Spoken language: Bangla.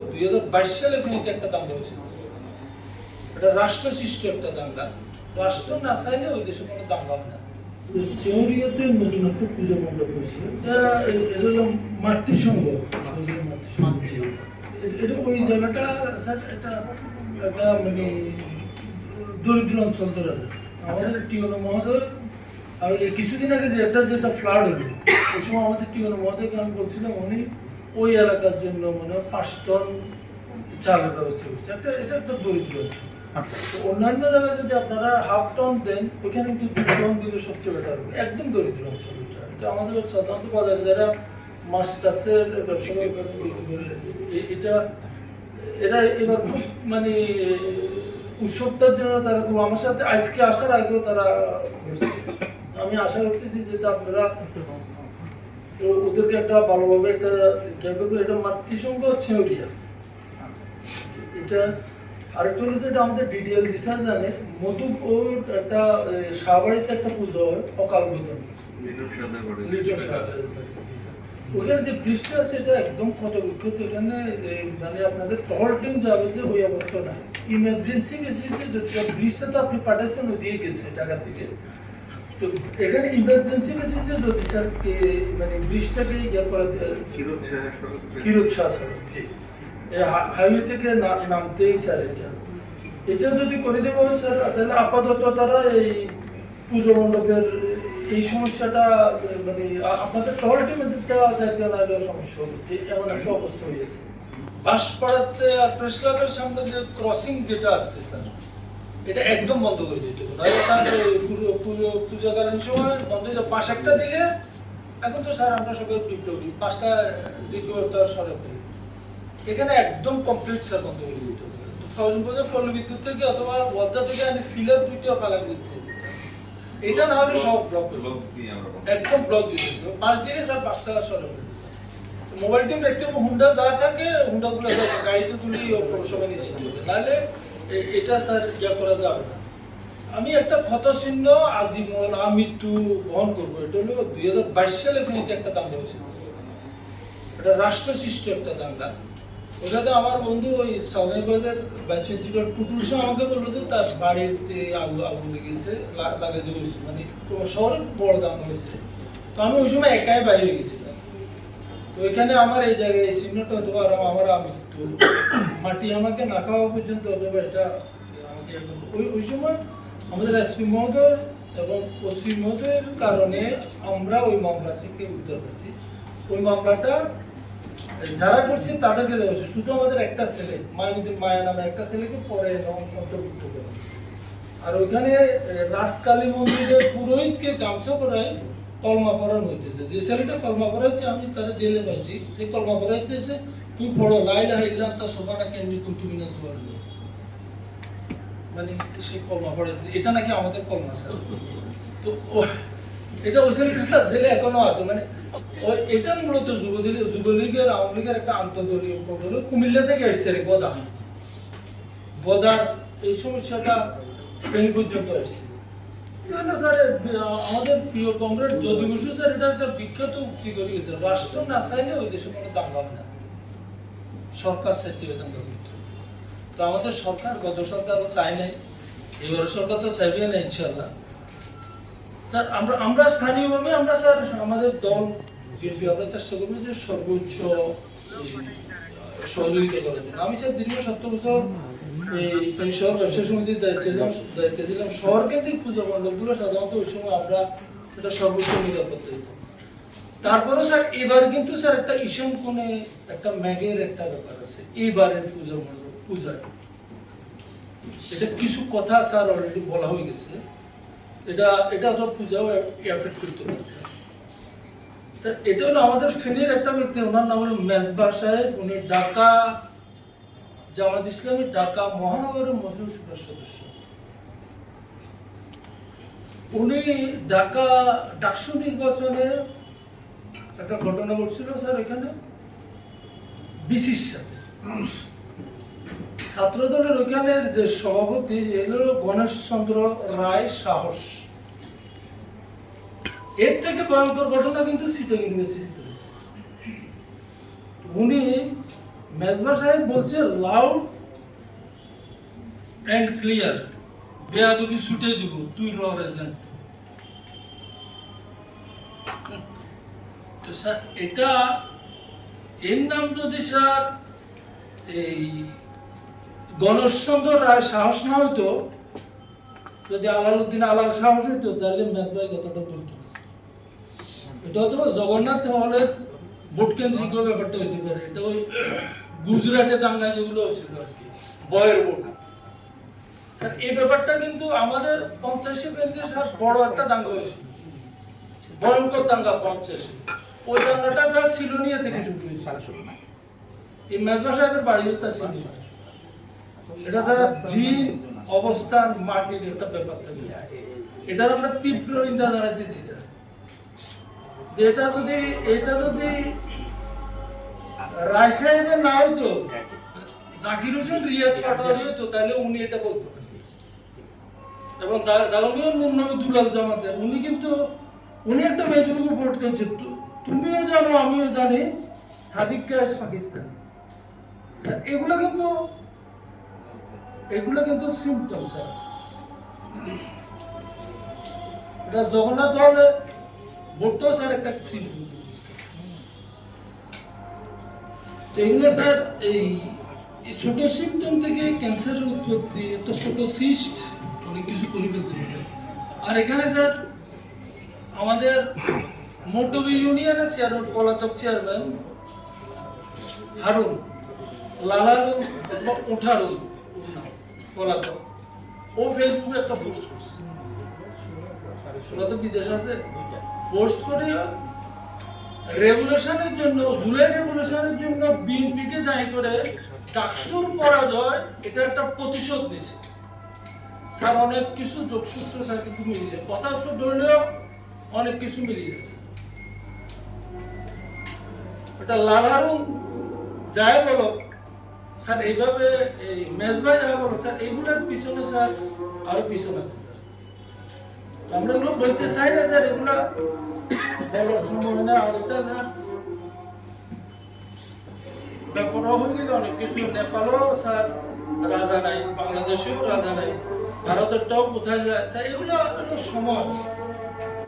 দুই হাজার বাইশ সালে ফেনীতে একটা দাঙ্গা হয়েছিল এটা রাষ্ট্র সৃষ্ট একটা দাঙ্গা রাষ্ট্র না চাইলে ওই দেশে কোনো দাঙ্গা হয় না। সিওরিয়াতে নতুন একটা পুজো মণ্ডপ হয়েছিল। এটা এটা হলো মাতৃসংঘ সৌদির মাতৃসংঘ ছিল। এ- এটা ওই জায়গাটা স্যার এটা একটা মানে দরিদ্র অঞ্চল ধরা যায় আমাদের টিওনো মহোদয় আর কিছুদিন আগে যেটা যেটা ফ্লাড হলো ওই সময় আমাদের টিওনো মহোদয়কে আমি বলছিলাম উনি ওই এলাকার জন্য মানে পাঁচ টন চালের ব্যবস্থা করছে। একটা এটা একটা দরিদ্র অঞ্চল। আচ্ছা। তো অন্যান্য জায়গায় যদি আপনারা হাফ টন দেন ওখানে কিন্তু দু টন দিলে সবচেয়ে বেটার হবে। একদম দরিদ্র অঞ্চল এটা। আমাদের সাধারণত বাজারে যারা মাছ চাষের ব্যবসা এটা এরা এবার খুব মানে উৎসবটার জন্য তারা খুব আমার সাথে আজকে আসার আগেও তারা। আমি আশা করতেছি যে আপনারা তো ওদেরকে একটা ভালোভাবে একটা খেয়াল করবে এটা মাতৃসংঘ ছেউরিয়া এটা আরেকটা হলো যেটা আমাদের জানে ওর একটা এ, শাহবাড়িতে একটা পুজো হয় অকাল বোধন লিটন ওখানে যে বৃষ্টি আছে এটা একদম ক্ষত বিক্ষত এখানে মানে আপনাদের টহল টিম যাবে যে ওই অবস্থা নাই ইমার্জেন্সি বেসিসে যদি বৃষ্টিটা তো আপনি পাঠাচ্ছেন ও দিয়ে গেছে টাকা থেকে তো এখানে ইমার্জেন্সি বেসিসে যদি স্যার মানে বৃষ্টিটাকে ইয়ে করা শাহ সড়ক জি। হাইওয়ে থেকে নামতেই স্যার এটা। এটা যদি করে দেবো স্যার তাহলে আপাতত তারা এই পুজো মণ্ডপের এই সমস্যাটা মানে আপনাদের টহল টিমের দেওয়া যাইতে না সমস্যা হবে। এমন একটা অবস্থা হয়েছে বাঁশপাড়াতে প্রেস ক্লাবের সামনে যে ক্রসিং যেটা আছে স্যার এটা একদম বন্ধ করে দিতে হবে। নইলে স্যার পুজো পুজো পূজাকালীন সময় বন্ধ হয়ে পাঁচ একটা দিলে এখন তো স্যার আমরা সবাই বিপ্লবী। পাঁচটা একটা সরে ফেলি। এখানে একদম কমপ্লিট স্যার বন্ধ করে দিতে হবে। তো ফৌজন বাজার ফল বিদ্যুৎ থেকে অথবা ওয়াদা থেকে আমি ফিলার দুইটা পালা দিতে এটা না হলে সব ব্লক একদম ব্লক দিতে হবে। পাঁচ দিনে স্যার পাঁচটা সরে ফেলি মোবাইল টিম দেখতে হবে হুন্ডা যা থাকে হুন্ডা গুলো গাড়িতে তুলি পৌরসভা নিয়ে যেতে হবে। নাহলে এটা স্যার ইয়া করা যাবে না। আমি একটা ক্ষতচিহ্ন আজীবন আমৃত্যু বহন করব। এটা হলো দুই হাজার বাইশ সালে ফেনীতে একটা দাঙ্গা হয়েছিল। এটা রাষ্ট্র সৃষ্ট একটা দাঙ্গা। ওটাতে আমার বন্ধু ওই সাউনের বাজার প্রিন্সিপাল আমাকে বলল যে তার বাড়িতে আগুন আগুন লেগেছে, লা- লাগাই দিয়ে হয়েছে। মানে শহরে বড় দাঙ্গা হয়েছে। তো আমি ওই সময় একাই বাইরে গেছিলাম। তো এখানে আমার এই জায়গায় এই চিহ্নটা অথবা আর আমার আমৃত্যু মাটি আমাকে না খাওয়া পর্যন্ত অথবা এটা আমাকে ওই ওই সময় আমাদের এসপি মহোদয় এবং ওসি মহোদয়ের কারণে আমরা ওই মামলা থেকে উদ্ধার করছি ওই মামলাটা যারা করছে তাদেরকে দেওয়া হয়েছে। শুধু আমাদের একটা ছেলে মায়ানদী মায়া নামে একটা ছেলেকে পরে অন্তর্ভুক্ত করা আর ওইখানে এ, রাজকালী মন্দিরের পুরোহিতকে গামছা পরায় কলমা পড়ানো হইতেছে। যে ছেলেটা কলমা পড়াইছে আমি তারা জেলে পাইছি। সে কলমা পড়াইতেছে পড়ো মিনা সে কলমা পড়াইছে এটা নাকি আমাদের কলমা তো এটা ছেলেটা স্যার জেলে এখনও আছে। মানে এটা মূলত যুবলীগ যুবলীগের একটা কুমিল্লা থেকে রে গদা গদার এই সমস্যাটা পর্যন্ত স্যার আমাদের প্রিয় কমরেড বসু স্যার, এটা একটা বিখ্যাত উক্তি করে গেছে। রাষ্ট্র না চাইলে ওই দেশে কোনো দাঙ্গা হয় না। সরকার দাঙ্গা করতে তো আমাদের সরকার, গত সরকার চাই নাই এবার সরকার তো চাইবে না ইনশাল্লাহ স্যার, আমরা আমরা স্থানীয়ভাবে, আমরা স্যার, আমাদের দল বিএনপি আমরা চেষ্টা করব যে সর্বোচ্চ সহযোগিতা করার জন্য। আমি স্যার দীর্ঘ সত্তর বছর এই শহর ব্যবসা সমিতির দায়িত্বে দায়িত্বে ছিলাম। শহর কেন্দ্রিক পুজো মণ্ডপগুলো সাধারণত ওই সময় আমরা এটা সর্বোচ্চ নিরাপত্তা দিতাম। তারপরে স্যার, এবার কিন্তু স্যার একটা ঈশান কোণে একটা ম্যাগের একটা ব্যাপার আছে। এবারের পুজো মণ্ডপ পূজায় এটা কিছু কথা স্যার অলরেডি বলা হয়ে গেছে। এটা এটা তো পূজাও এফেক্ট করতে পারে, স্যার। এটা হলো আমাদের ফেনীর একটা ব্যক্তি ওনার নাম হলো মেজবা সাহেব, উনি ঢাকা, জামাত ইসলামী, ঢাকা মহানগরের মজুর সদস্য। উনি ঢাকা ডাকসু নির্বাচনে একটা ঘটনা ঘটছিল, স্যার, এখানে। বিসির সাথে। ছাত্রদলের ওইখানের যে সভাপতি গণেশ চন্দ্র রায় সাহস। এর থেকে ভয়ঙ্কর ঘটনা কিন্তু উনি মেজবা সাহেব বলছে, লাউড অ্যান্ড ক্লিয়ার। বেয়াদবি ছুটে দিব। তুই র এজেন্ট। তো স্যার, এটা এর নাম যদি স্যার, এই গণেশচন্দ্র রায় সাহস না হইতো, যদি আলাউদ্দিন আলাল সাহস হইতো, তাহলে মেজবাই কথাটা বলতো এটা হয়তো জগন্নাথ ভোট কেন্দ্রিক ব্যাপারটা হইতে পারে। এটা ওই গুজরাটে দাঙ্গা যেগুলো হয়েছিল আর কি, বয়ের ভোট। স্যার, এই ব্যাপারটা কিন্তু আমাদের পঞ্চাশে স্যার বড় একটা দাঙ্গা হয়েছিল। ভয়ঙ্কর দাঙ্গা পঞ্চাশে। ওই সিলোনিয়া থেকে শুরু হয়েছিল এই মেজবা সাহেবের বাড়ি স্যার সিলোনিয়া এটা জিন অবস্থান, মাটির একটা এটার আমরা তীব্র নিন্দা জানাইতেছি, স্যার। এটা যদি এটা যদি রায় সাহেবের না হইতো, জাকির হোসেন রিয়াদ পাটোয়ারি হইতো, তাহলে উনি এটা বলতো। না। এবং দাগমিয়র মুন্নবী দুলাল জামাতের, উনি কিন্তু, উনি একটা মেজরুকে ভোট দিয়েছে তু- তুমিও জানো, আমিও জানি। সাদিক কায়েস পাকিস্তান। এগুলো কিন্তু এগুলো কিন্তু সিমটম স্যার। এটা জগন্নাথ হলে ভোটটাও স্যার, একটা সিমটম এগুলো, স্যার, এই ছোট সিমটম থেকে ক্যান্সারের উৎপত্তি, একটা ছোট সিস্ট অনেক কিছু পরিবর্তন আর এখানে, স্যার, আমাদের মোটবি ইউনিয়নের চেয়ারম্যান পলাতক চেয়ারম্যান হারুন, লালারুন, উঠারুন, পলাতক। ও ফেসবুকে একটা পোস্ট করছে। ওরা তো বিদেশ আছে পোস্ট করে রেভলিউশনের জন্য, জুলাই রেভলিউশনের জন্য বিএনপিকে দায়ী করে ডাকসুর পরাজয়, এটা একটা প্রতিশোধ নিছে স্যার, অনেক কিছু যোগসূত্র স্যার কিন্তু মিলিয়ে কথা শুদ্ধ হলেও অনেক কিছু মিলিয়ে গেছে। যায় বলো। স্যার, এইভাবে এই বলো, স্যার পিছনে, স্যার, আরও আছে আমরা বলতে চাই না, স্যার বলার সময় না আর এটা, স্যার হয়ে অনেক কিছু নেপালও, স্যার, রাজা নাই, বাংলাদেশেও রাজা নাই, ভারতেরটাও কোথায় যায়? স্যার, এগুলো সময়।